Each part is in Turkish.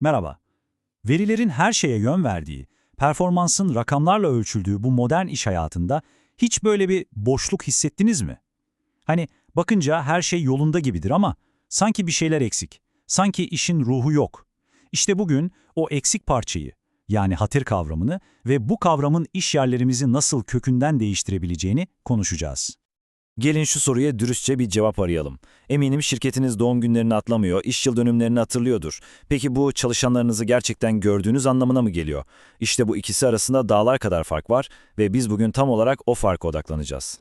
Merhaba. Verilerin her şeye yön verdiği, performansın rakamlarla ölçüldüğü bu modern iş hayatında hiç böyle bir boşluk hissettiniz mi? Hani bakınca her şey yolunda gibidir ama sanki bir şeyler eksik. Sanki işin ruhu yok. İşte bugün o eksik parçayı, yani hatır kavramını ve bu kavramın iş yerlerimizi nasıl kökünden değiştirebileceğini konuşacağız. Gelin şu soruya dürüstçe bir cevap arayalım. Eminim şirketiniz doğum günlerini atlamıyor, iş yıl dönümlerini hatırlıyordur. Peki bu çalışanlarınızı gerçekten gördüğünüz anlamına mı geliyor? İşte bu ikisi arasında dağlar kadar fark var ve biz bugün tam olarak o farka odaklanacağız.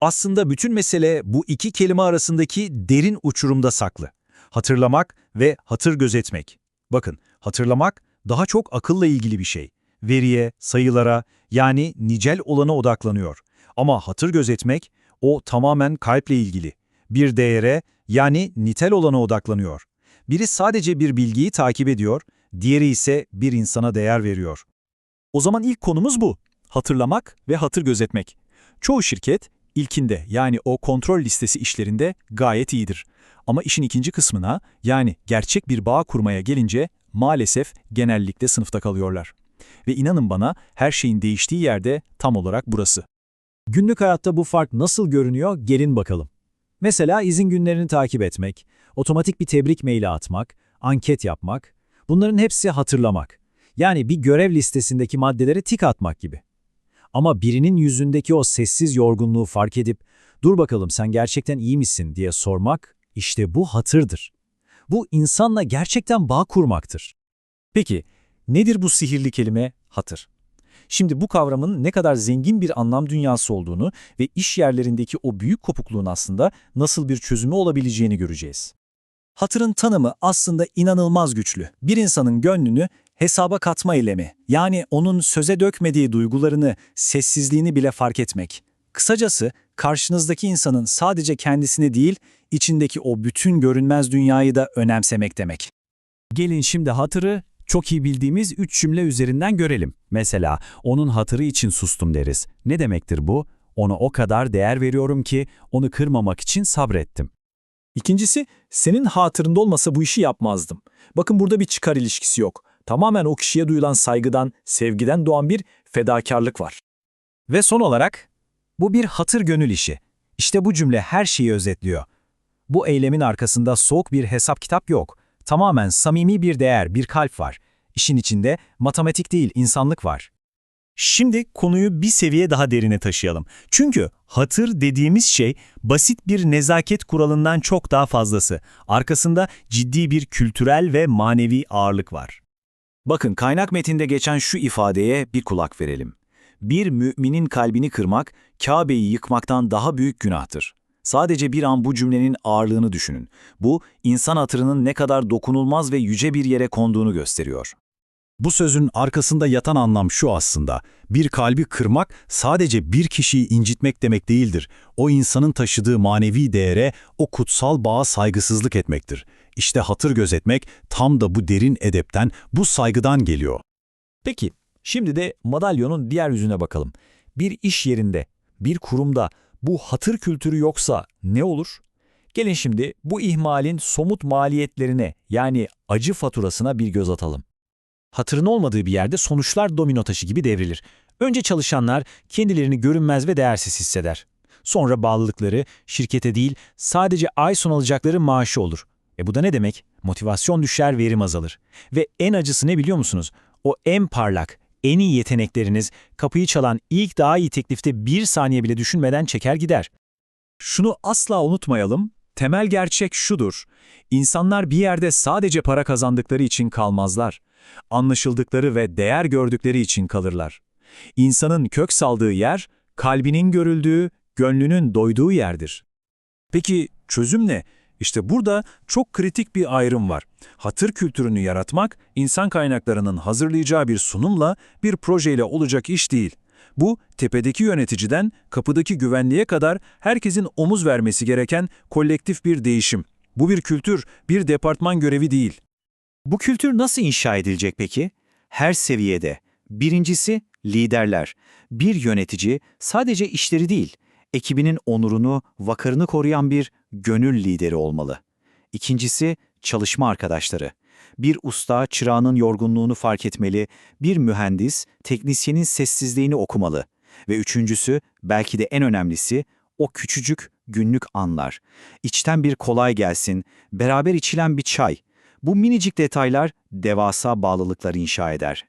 Aslında bütün mesele bu iki kelime arasındaki derin uçurumda saklı. Hatırlamak ve hatır gözetmek. Bakın, hatırlamak daha çok akılla ilgili bir şey. Veriye, sayılara yani nicel olana odaklanıyor. Ama hatır gözetmek o tamamen kalple ilgili. Bir değere yani nitel olana odaklanıyor. Biri sadece bir bilgiyi takip ediyor, diğeri ise bir insana değer veriyor. O zaman ilk konumuz bu. Hatırlamak ve hatır gözetmek. Çoğu şirket ilkinde yani o kontrol listesi işlerinde gayet iyidir. Ama işin ikinci kısmına yani gerçek bir bağ kurmaya gelince maalesef genellikle sınıfta kalıyorlar. Ve inanın bana her şeyin değiştiği yerde tam olarak burası. Günlük hayatta bu fark nasıl görünüyor gelin bakalım. Mesela izin günlerini takip etmek, otomatik bir tebrik maili atmak, anket yapmak, bunların hepsi hatırlamak. Yani bir görev listesindeki maddelere tik atmak gibi. Ama birinin yüzündeki o sessiz yorgunluğu fark edip, dur bakalım sen gerçekten iyi misin diye sormak, işte bu hatırdır. Bu insanla gerçekten bağ kurmaktır. Peki nedir bu sihirli kelime hatır? Şimdi bu kavramın ne kadar zengin bir anlam dünyası olduğunu ve iş yerlerindeki o büyük kopukluğun aslında nasıl bir çözümü olabileceğini göreceğiz. Hatırın tanımı aslında inanılmaz güçlü. Bir insanın gönlünü hesaba katma eylemi, yani onun söze dökmediği duygularını, sessizliğini bile fark etmek. Kısacası karşınızdaki insanın sadece kendisini değil, içindeki o bütün görünmez dünyayı da önemsemek demek. Gelin şimdi hatırı çok iyi bildiğimiz üç cümle üzerinden görelim. Mesela onun hatırı için sustum deriz. Ne demektir bu? Ona o kadar değer veriyorum ki onu kırmamak için sabrettim. İkincisi, senin hatırında olmasa bu işi yapmazdım. Bakın burada bir çıkar ilişkisi yok. Tamamen o kişiye duyulan saygıdan, sevgiden doğan bir fedakarlık var. Ve son olarak, bu bir hatır gönül işi. İşte bu cümle her şeyi özetliyor. Bu eylemin arkasında soğuk bir hesap kitap yok. Tamamen samimi bir değer, bir kalp var. İşin içinde matematik değil, insanlık var. Şimdi konuyu bir seviye daha derine taşıyalım. Çünkü hatır dediğimiz şey basit bir nezaket kuralından çok daha fazlası. Arkasında ciddi bir kültürel ve manevi ağırlık var. Bakın kaynak metinde geçen şu ifadeye bir kulak verelim. Bir müminin kalbini kırmak, Kabe'yi yıkmaktan daha büyük günahtır. Sadece bir an bu cümlenin ağırlığını düşünün. Bu, insan hatırının ne kadar dokunulmaz ve yüce bir yere konduğunu gösteriyor. Bu sözün arkasında yatan anlam şu aslında. Bir kalbi kırmak sadece bir kişiyi incitmek demek değildir. O insanın taşıdığı manevi değere, o kutsal bağa saygısızlık etmektir. İşte hatır gözetmek tam da bu derin edepten, bu saygıdan geliyor. Peki, şimdi de madalyonun diğer yüzüne bakalım. Bir iş yerinde, bir kurumda bu hatır kültürü yoksa ne olur? Gelin şimdi bu ihmalin somut maliyetlerine yani acı faturasına bir göz atalım. Hatırın olmadığı bir yerde sonuçlar domino taşı gibi devrilir. Önce çalışanlar kendilerini görünmez ve değersiz hisseder. Sonra bağlılıkları şirkete değil sadece ay son alacakları maaşı olur. E bu da ne demek? Motivasyon düşer, verim azalır. Ve en acısı ne biliyor musunuz? O en parlak, en iyi yetenekleriniz kapıyı çalan ilk daha iyi teklifte bir saniye bile düşünmeden çeker gider. Şunu asla unutmayalım, temel gerçek şudur. İnsanlar bir yerde sadece para kazandıkları için kalmazlar. Anlaşıldıkları ve değer gördükleri için kalırlar. İnsanın kök saldığı yer, kalbinin görüldüğü, gönlünün doyduğu yerdir. Peki çözüm ne? İşte burada çok kritik bir ayrım var. Hatır kültürünü yaratmak, insan kaynaklarının hazırlayacağı bir sunumla, bir projeyle olacak iş değil. Bu, tepedeki yöneticiden kapıdaki güvenliğe kadar herkesin omuz vermesi gereken kolektif bir değişim. Bu bir kültür, bir departman görevi değil. Bu kültür nasıl inşa edilecek peki? Her seviyede. Birincisi liderler. Bir yönetici sadece işleri değil, ekibinin onurunu, vakarını koruyan bir gönül lideri olmalı. İkincisi çalışma arkadaşları. Bir usta çırağının yorgunluğunu fark etmeli, bir mühendis teknisyenin sessizliğini okumalı. Ve üçüncüsü, belki de en önemlisi, o küçücük günlük anlar. İçten bir kolay gelsin, beraber içilen bir çay. Bu minicik detaylar devasa bağlılıklar inşa eder.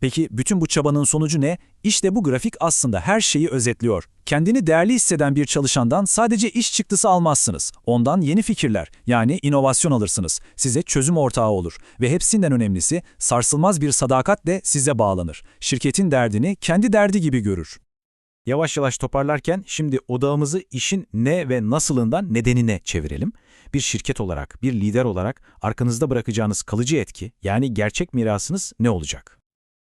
Peki bütün bu çabanın sonucu ne? İşte bu grafik aslında her şeyi özetliyor. Kendini değerli hisseden bir çalışandan sadece iş çıktısı almazsınız. Ondan yeni fikirler, yani inovasyon alırsınız. Size çözüm ortağı olur. Ve hepsinden önemlisi sarsılmaz bir sadakatle size bağlanır. Şirketin derdini kendi derdi gibi görür. Yavaş yavaş toparlarken şimdi odağımızı işin ne ve nasılından nedenine çevirelim. Bir şirket olarak, bir lider olarak arkanızda bırakacağınız kalıcı etki, yani gerçek mirasınız ne olacak?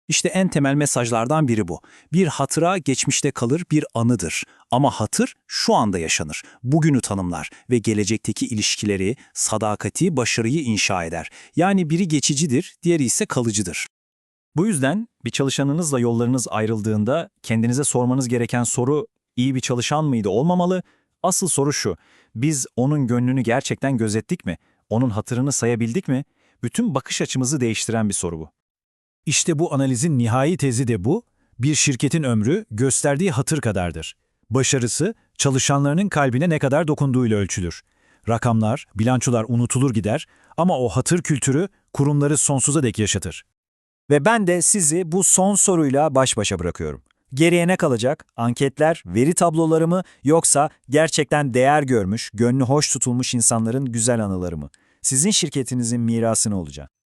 İşte en temel mesajlardan biri bu. Bir hatıra geçmişte kalır bir anıdır. Ama hatır şu anda yaşanır, bugünü tanımlar ve gelecekteki ilişkileri, sadakati, başarıyı inşa eder. Yani biri geçicidir, diğeri ise kalıcıdır. Bu yüzden bir çalışanınızla yollarınız ayrıldığında kendinize sormanız gereken soru iyi bir çalışan mıydı olmamalı? Asıl soru şu, biz onun gönlünü gerçekten gözettik mi? Onun hatırını sayabildik mi? Bütün bakış açımızı değiştiren bir soru bu. İşte bu analizin nihai tezi de bu. Bir şirketin ömrü gösterdiği hatır kadardır. Başarısı, çalışanlarının kalbine ne kadar dokunduğuyla ölçülür. Rakamlar, bilançolar unutulur gider ama o hatır kültürü kurumları sonsuza dek yaşatır. Ve ben de sizi bu son soruyla baş başa bırakıyorum. Geriye ne kalacak? Anketler, veri tabloları mı yoksa gerçekten değer görmüş, gönlü hoş tutulmuş insanların güzel anıları mı? Sizin şirketinizin mirası ne olacak?